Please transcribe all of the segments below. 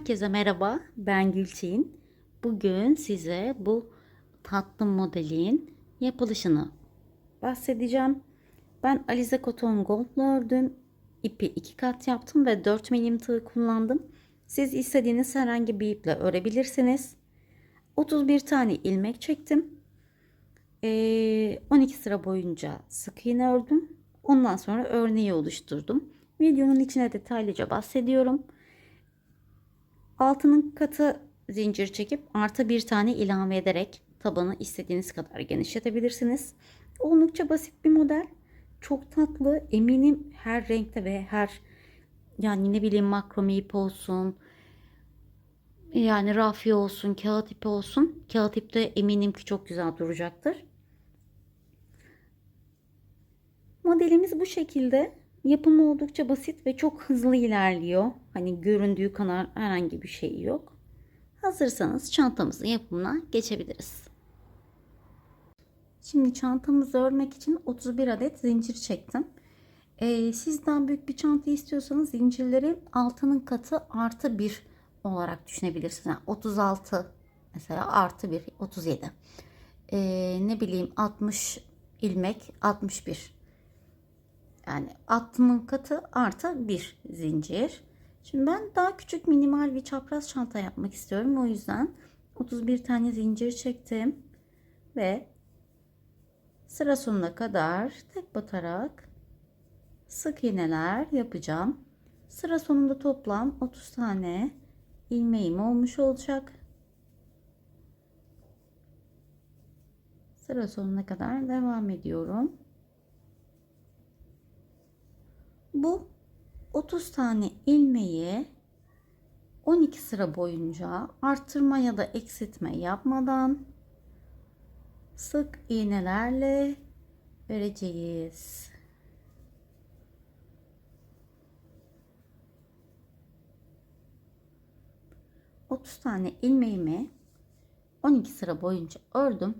Herkese merhaba, ben Gülçin. Bugün size bu tatlı modelin yapılışını bahsedeceğim. Ben Alize Cotton Gold'la ördüm. İpi iki kat yaptım ve 4 milim tığ kullandım. Siz istediğiniz herhangi bir iple örebilirsiniz. 31 tane ilmek çektim. Ee, 12 sıra boyunca sık iğne ördüm. Ondan sonra örneği oluşturdum. Videonun içine detaylıca bahsediyorum. Altının katı zincir çekip artı bir tane ilave ederek tabanı istediğiniz kadar genişletebilirsiniz. Oldukça basit bir model. Çok tatlı. Eminim her renkte ve her yani ne bileyim makrome ip olsun. Yani rafya olsun, kağıt ipi olsun. Kağıt ip de eminim ki çok güzel duracaktır. Modelimiz bu şekilde. Yapımı oldukça basit ve çok hızlı ilerliyor. Hani göründüğü kadar herhangi bir şey yok. Hazırsanız çantamızın yapımına geçebiliriz. Şimdi çantamızı örmek için 31 adet zincir çektim. Ee, sizden büyük bir çanta istiyorsanız zincirleri altının katı artı 1 olarak düşünebilirsiniz. Yani 36 mesela artı 1 37. Ee, ne bileyim 60 ilmek 61 yani attımın katı artı bir zincir. Şimdi ben daha küçük minimal bir çapraz çanta yapmak istiyorum. O yüzden 31 tane zincir çektim. Ve sıra sonuna kadar tek batarak sık iğneler yapacağım. Sıra sonunda toplam 30 tane ilmeğim olmuş olacak. Sıra sonuna kadar devam ediyorum. Bu 30 tane ilmeği 12 sıra boyunca arttırma ya da eksiltme yapmadan sık iğnelerle vereceğiz. Otuz tane ilmeğimi 12 sıra boyunca ördüm.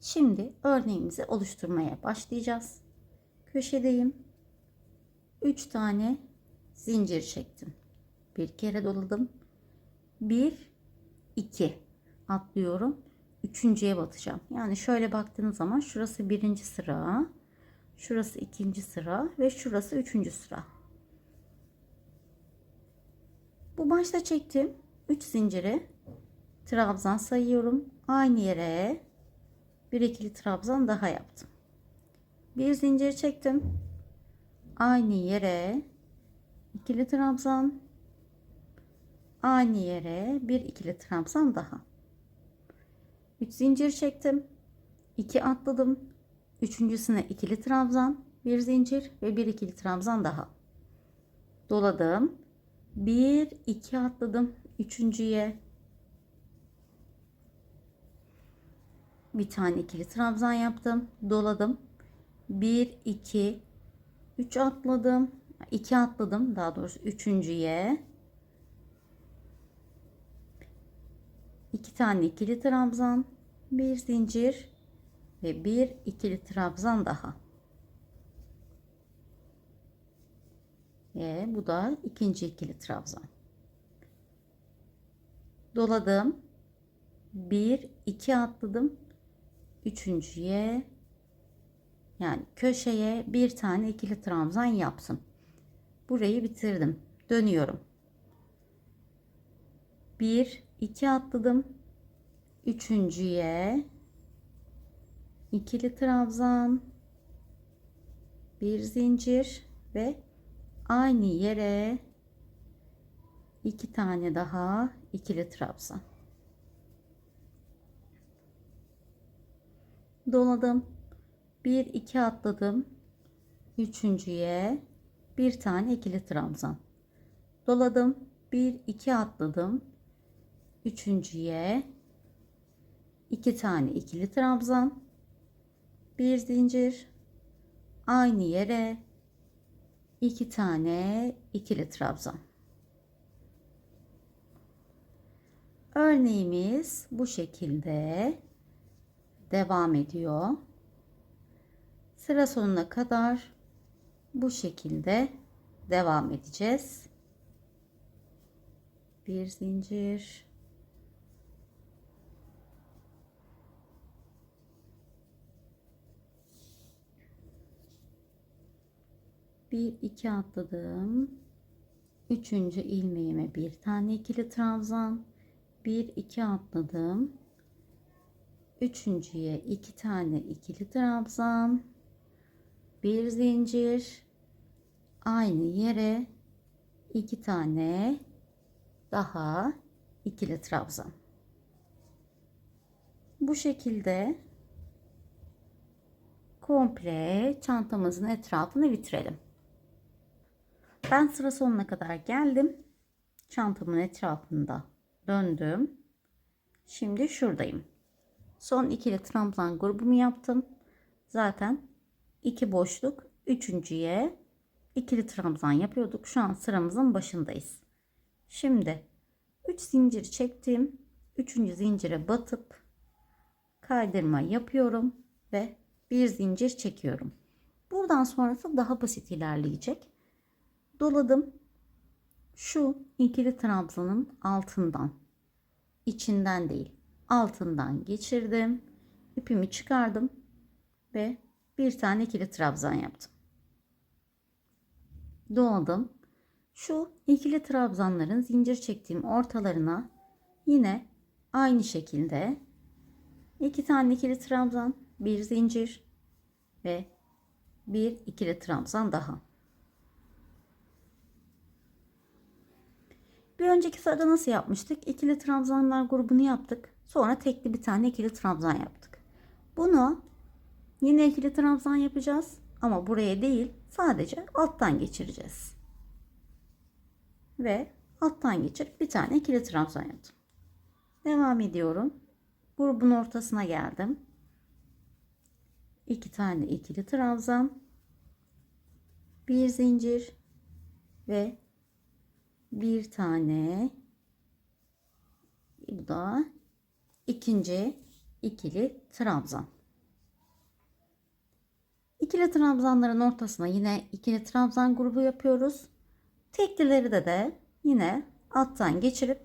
Şimdi örneğimizi oluşturmaya başlayacağız. Köşedeyim. 3 tane zincir çektim. Bir kere doladım. 1 2 atlıyorum. Üçüncüye batacağım. Yani şöyle baktığınız zaman şurası birinci sıra, şurası ikinci sıra ve şurası üçüncü sıra. Bu başta çektiğim 3 zinciri trabzan sayıyorum. Aynı yere bir ikili trabzan daha yaptım. Bir zincir çektim aynı yere ikili trabzan. Aynı yere bir ikili trabzan daha. 3 zincir çektim. 2 atladım. Üçüncüsüne ikili trabzan bir zincir ve bir ikili trabzan daha. Doladım. 1 2 atladım üçüncüye. Bir tane ikili trabzan yaptım. Doladım. 1 2 3 atladım. 2 atladım daha doğrusu üçüncüye. 2 tane ikili trabzan, bir zincir ve bir ikili trabzan daha. Ve bu da ikinci ikili trabzan. Doladım. 1 2 atladım. Üçüncüye yani köşeye bir tane ikili trabzan yaptım. Burayı bitirdim. Dönüyorum. 1 2 atladım. Üçüncüye ikili trabzan bir zincir ve aynı yere iki tane daha ikili trabzan. Doladım. 1 2 atladım. Üçüncüye bir tane ikili trabzan. Doladım. 1 2 atladım. Üçüncüye iki tane ikili trabzan. Bir zincir. Aynı yere iki tane ikili trabzan. Örneğimiz bu şekilde devam ediyor sıra sonuna kadar bu şekilde devam edeceğiz. bir zincir. Bir iki atladım. Üçüncü ilmeğime bir tane ikili trabzan. Bir iki atladım. Üçüncüye iki tane ikili trabzan bir zincir aynı yere iki tane daha ikili trabzan. Bu şekilde komple çantamızın etrafını bitirelim. Ben sıra sonuna kadar geldim. Çantamın etrafında döndüm. Şimdi şuradayım. Son ikili trabzan grubumu yaptım. Zaten iki boşluk üçüncüye ikili trabzan yapıyorduk. Şu an sıramızın başındayız. Şimdi 3 zincir çektim. 3. zincire batıp kaydırma yapıyorum ve bir zincir çekiyorum. Buradan sonrası daha basit ilerleyecek. Doladım. Şu ikili trabzanın altından, içinden değil, altından geçirdim. İpimi çıkardım ve bir tane ikili trabzan yaptım. Doladım. Şu ikili trabzanların zincir çektiğim ortalarına yine aynı şekilde iki tane ikili trabzan, bir zincir ve bir ikili trabzan daha. Bir önceki sırada nasıl yapmıştık? İkili trabzanlar grubunu yaptık. Sonra tekli bir tane ikili trabzan yaptık. Bunu yine ikili trabzan yapacağız. Ama buraya değil sadece alttan geçireceğiz. Ve alttan geçirip bir tane ikili trabzan yaptım. Devam ediyorum. Grubun ortasına geldim. İki tane ikili trabzan. Bir zincir ve bir tane bu da ikinci ikili trabzan. İkili trabzanların ortasına yine ikili trabzan grubu yapıyoruz. Teklileri de de yine alttan geçirip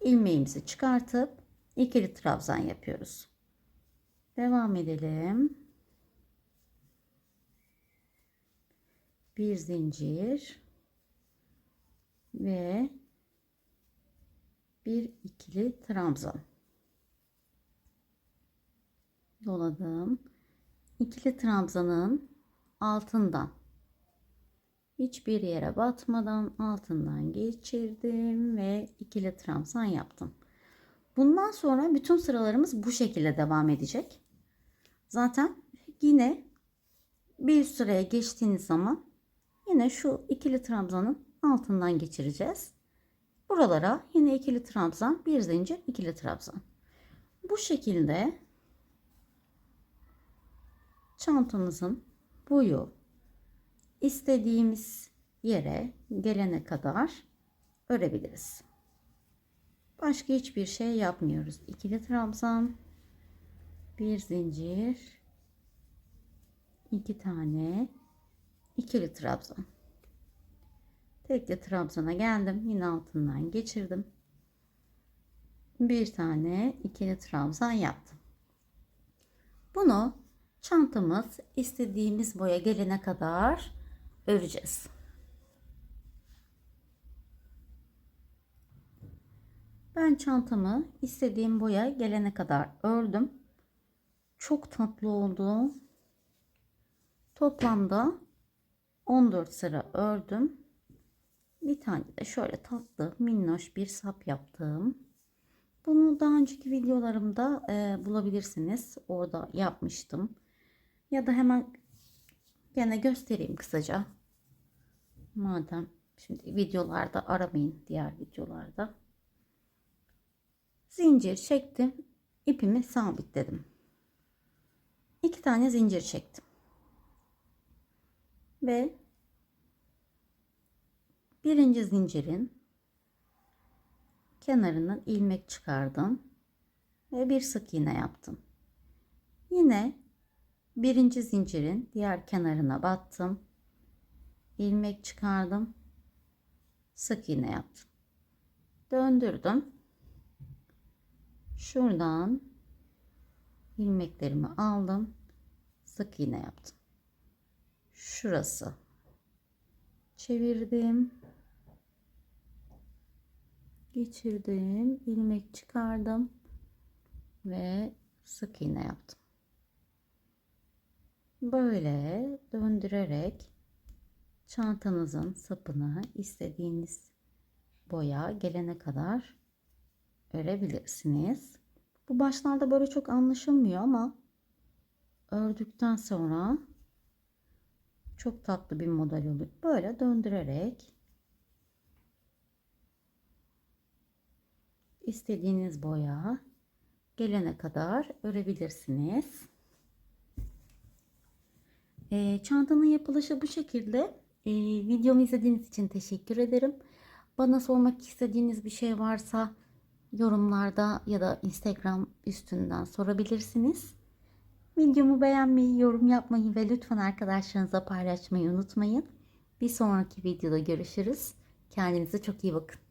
ilmeğimizi çıkartıp ikili trabzan yapıyoruz. Devam edelim. Bir zincir ve bir ikili trabzan doladım ikili trabzanın altından hiçbir yere batmadan altından geçirdim ve ikili trabzan yaptım. Bundan sonra bütün sıralarımız bu şekilde devam edecek. Zaten yine bir sıraya geçtiğiniz zaman yine şu ikili trabzanın altından geçireceğiz. Buralara yine ikili trabzan, bir zincir, ikili trabzan. Bu şekilde çantamızın boyu istediğimiz yere gelene kadar örebiliriz. Başka hiçbir şey yapmıyoruz. İkili trabzan, bir zincir, iki tane ikili trabzan. Tekli trabzana geldim. Yine altından geçirdim. Bir tane ikili trabzan yaptım. Bunu çantamız istediğimiz boya gelene kadar öreceğiz. Ben çantamı istediğim boya gelene kadar ördüm. Çok tatlı oldu. Toplamda 14 sıra ördüm. Bir tane de şöyle tatlı minnoş bir sap yaptım. Bunu daha önceki videolarımda e, bulabilirsiniz. Orada yapmıştım. Ya da hemen gene göstereyim kısaca. Madem şimdi videolarda aramayın diğer videolarda. Zincir çektim. ipimi sabitledim. İki tane zincir çektim. Ve birinci zincirin kenarından ilmek çıkardım ve bir sık iğne yaptım. Yine birinci zincirin diğer kenarına battım. ilmek çıkardım. Sık iğne yaptım. döndürdüm. Şuradan ilmeklerimi aldım. Sık iğne yaptım. Şurası. Çevirdim. Geçirdim. ilmek çıkardım. Ve sık iğne yaptım. Böyle döndürerek çantanızın sapını istediğiniz boya gelene kadar örebilirsiniz. Bu başlarda böyle çok anlaşılmıyor ama ördükten sonra çok tatlı bir model oluyor. Böyle döndürerek istediğiniz boya gelene kadar örebilirsiniz. E, çantanın yapılışı bu şekilde. E, videomu izlediğiniz için teşekkür ederim. Bana sormak istediğiniz bir şey varsa yorumlarda ya da Instagram üstünden sorabilirsiniz. Videomu beğenmeyi, yorum yapmayı ve lütfen arkadaşlarınıza paylaşmayı unutmayın. Bir sonraki videoda görüşürüz. Kendinize çok iyi bakın.